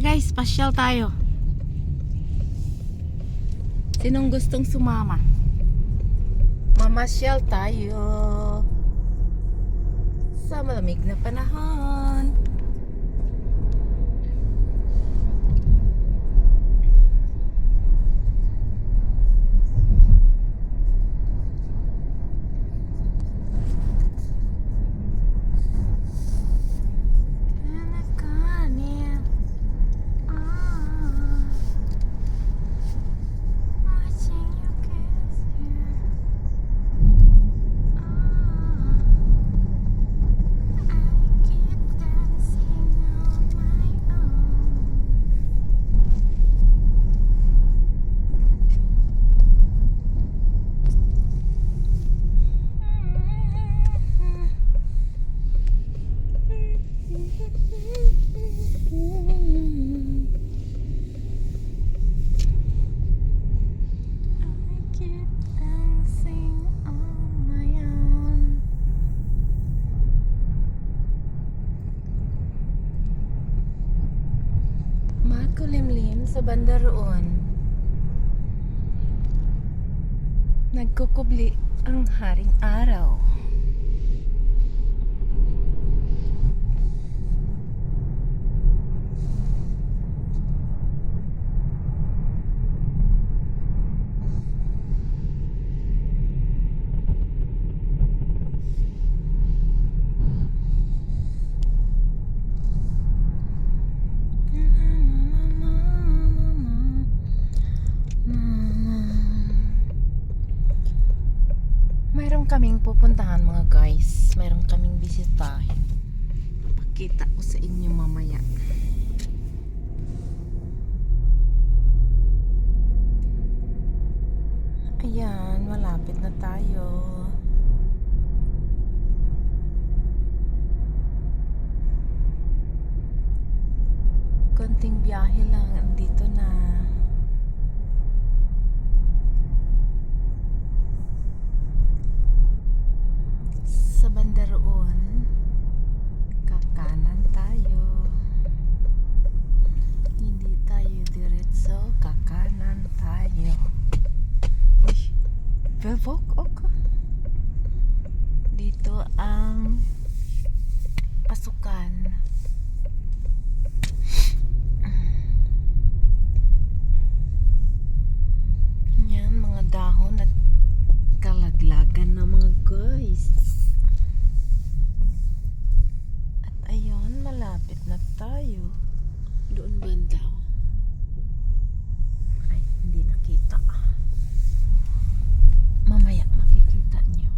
Tara guys, pasyal tayo. Sinong gustong sumama? Mamasyal tayo. Sa malamig na panahon. Banda roon. Nagkukubli ang haring araw. Kaming pupuntahan mga guys. Mayroon kaming bisitahin. Pakita ko sa inyo mamaya. Ayan, malapit na tayo. Konting biyahe lang, andito na. Sa banda roon, kakanan tayo. Hindi tayo diretso, kakanan tayo. Uy, bevok ako. Dito ang pasukan. Yan, mga dahon at kalaglagan na mga guys. At ayun, malapit na tayo. Doon banda. Ay, hindi nakita. Mamaya makikita nyo.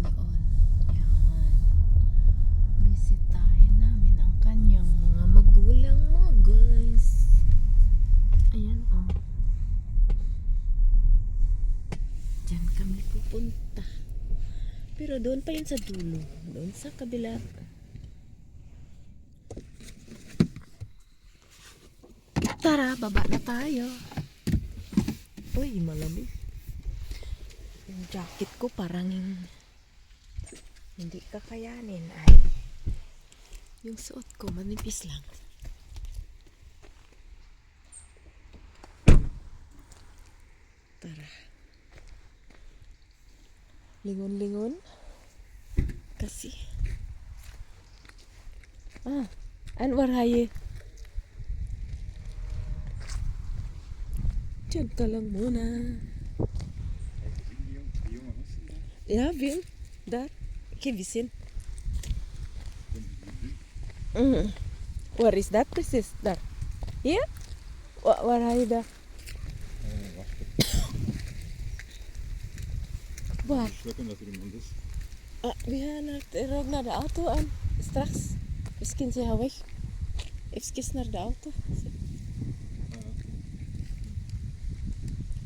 Doon. Yan. Bisitahin namin ang kanyang mga magulang mo, guys. Ayan, oh. Diyan kami pupunta. Pero doon pa yun sa dulo. Doon sa kabila. Tara, baba na tayo. Uy, malamig. Yung jacket ko parang hindi kakayanin. Ay, yung suot ko manipis lang. Tara. Lingon-lingon. Kasi. Ah, an waraye. Diyan ka lang muna. Ja, Wim. Daar. Geef eens in. Mm. Waar is dat precies? Daar. Hier? Wa- Waar ga je daar? Waar? Schrikken dat er iemand is. Ah, we gaan naar, de- er ook naar de auto aan. Straks. Misschien zijn we weg. Even naar de auto.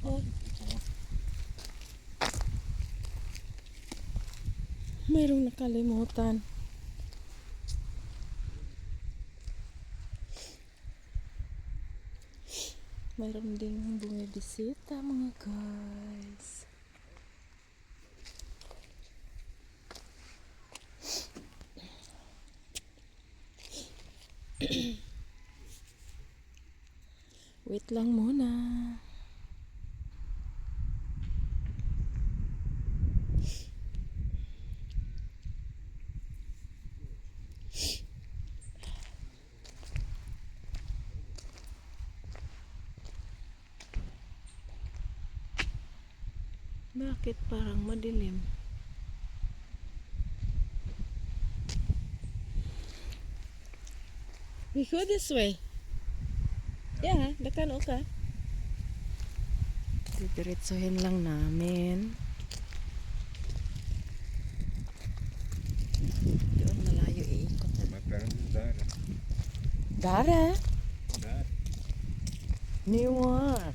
Oh. Mayroong nakalimutan. Mayroon ding bumibisita mga guys. Lang muna. Bakit parang madilim? We go this way. Yeah, dakan ka. Didiretsuhin lang namin. Doon malayo iikot. Is there. Dara, There. new one.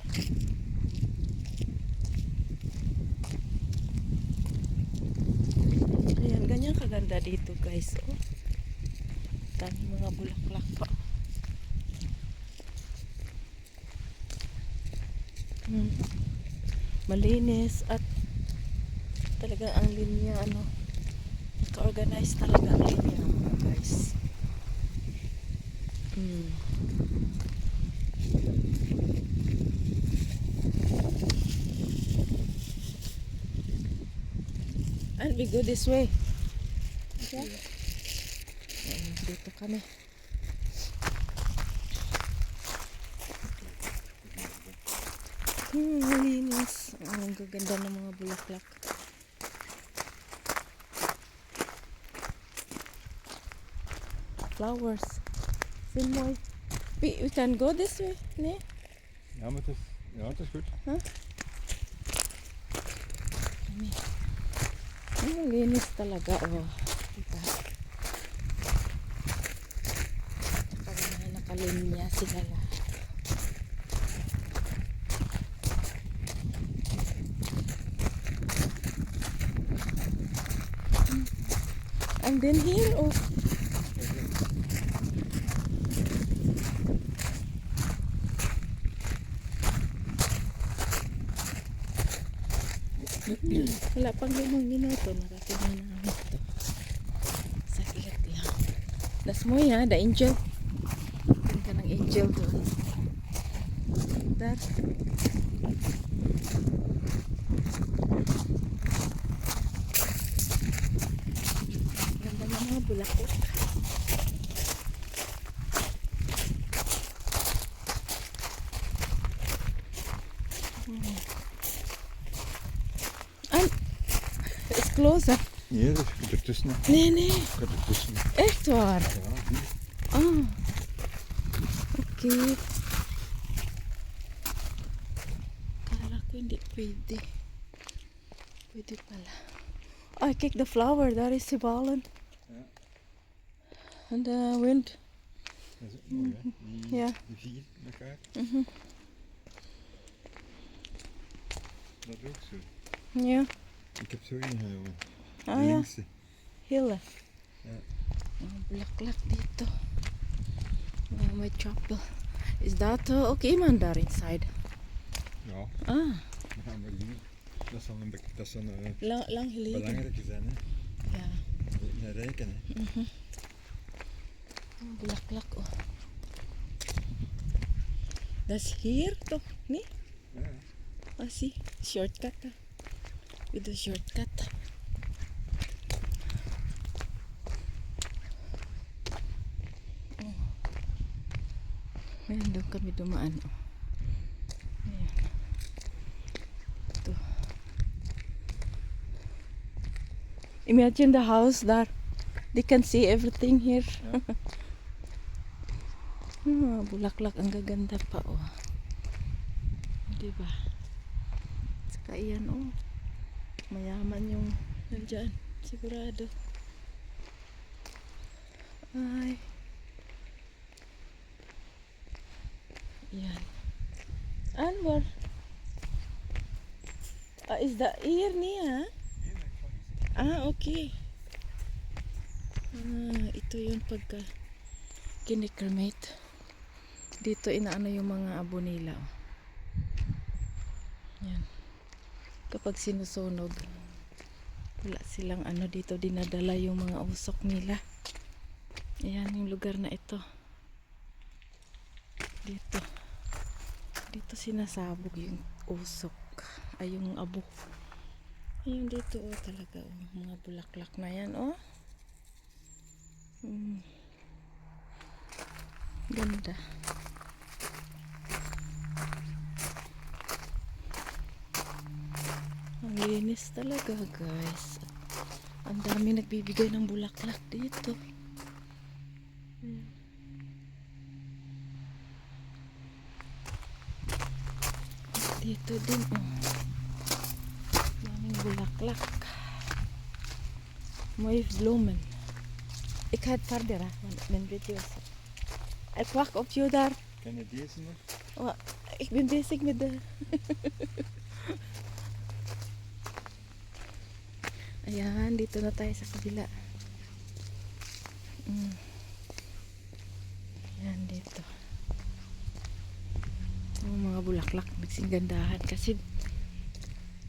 Ayan, ganyan kaganda dito guys. Oh. Dami mga bulaklak pa. Hmm. Malinis at talaga ang linya ano ka-organize talaga ang linya mga guys. Hmm. And we go this way. Okay? Ayan, dito kami. Hmm, malinis. Ang gaganda ng mga bulaklak. Flowers. Simoy. We, we can go this way, ne? Ja, maar het is, ja, het is goed. Ang linis talaga, oh. Diba? Mga nakalinya sila lahat. And then here, oh. Wala pang limang minuto, narating na namin ito. Saglit lang. Das mo ya, the angel. Ka ng angel doon. That. Ganda ng mga bulaklak. Hmm. Ay, it's closer. Nee, dat is ertussen. Nee, nee. Ik heb ertussen. Echt waar. Ja. Ah. Okay. Kala ko hindi pwede. Pwede pala. I kick the flower. Daar is Sibalan. Ja. And the wind. Dat is ook mooi, hè? Die, Ja. die vier met elkaar. Mhm. Dat is ook zo. Ja. Ik heb zo ingehouden. Ah de ja. linkse. Hille. Ja. Bulaklak dito. Mga may chapel. Is that uh, ook iemand daar inside? Ja, Ah, dat. Dat zal een, dat zal een eh, lang, lang geleden. belangrijke zijn, hè? Ja. Een rijken, hè? Ang bulaklak oh. Das hier toch? Nee? Ja. Ah, zie. Shortcut ah. With the shortcut. Oh. Ayan, doon kami dumaan. Oh. Imagine the house there. They can see everything here. Ah, bulaklak ang gaganda pa oh. Di ba? Saka iyan oh. Mayaman yung nandyan. Sigurado. Ay. Yan. Anwar. Ah, is the ear niya? Ah, okay. Ah, ito yun pagka kinikremate. Dito inaano yung mga abo nila. oh. Yan. Kapag sinusunog, wala silang ano dito dinadala yung mga usok nila. Ayan yung lugar na ito. Dito. Dito sinasabog yung usok. Ay, yung abo. Ayun dito, oh, talaga, oh. Mga bulaklak na yan, oh. Mm. Ganda. Linis talaga, guys. Ang dami nagbibigay ng bulaklak dito. Ayan. Dito din, oh. Daming bulaklak. Mooi bloemen. Ik ga het verder, hè, want mijn video is... Ik wacht op jou daar. Ken je deze nog? Oh, ik ben bezig met de... Ayan, dito na tayo sa kabila. Mm. Ayan, dito. Yung mga bulaklak, nagsingandahan kasi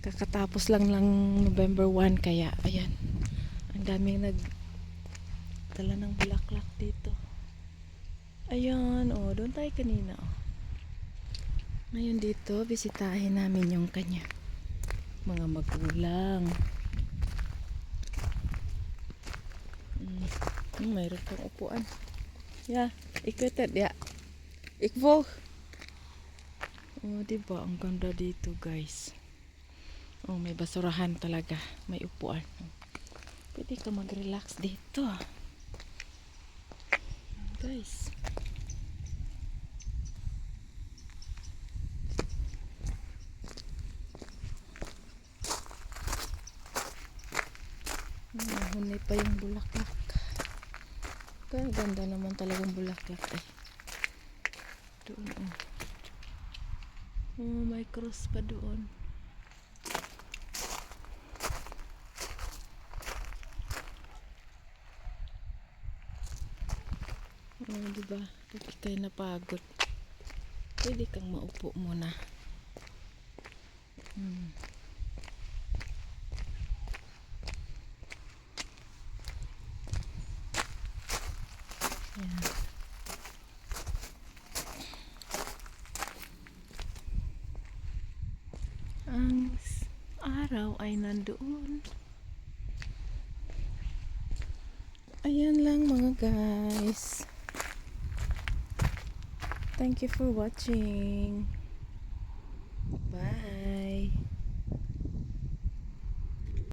kakatapos lang ng November 1 kaya, ayan. Ang daming nag dala ng bulaklak dito. Ayan, oh, doon tayo kanina, oh. Ngayon dito, bisitahin namin yung kanya. Mga magulang. Mm. Mm, mayroon pang upuan. Ja, ik weet het, ja. Ik volg. Oh, diba? Ang ganda dito, guys. Oh, may basurahan talaga. May upuan. Pwede ka mag-relax dito. Guys. Nahunay pa yung bulaklak. Ganda naman talagang bulaklak eh. Doon oh. Oh, may cross pa doon. Oh, di ba? Pag ikay napagod, pwede kang maupo muna. Hmm. Ang araw ay nandoon. Ayan lang mga guys. Thank you for watching.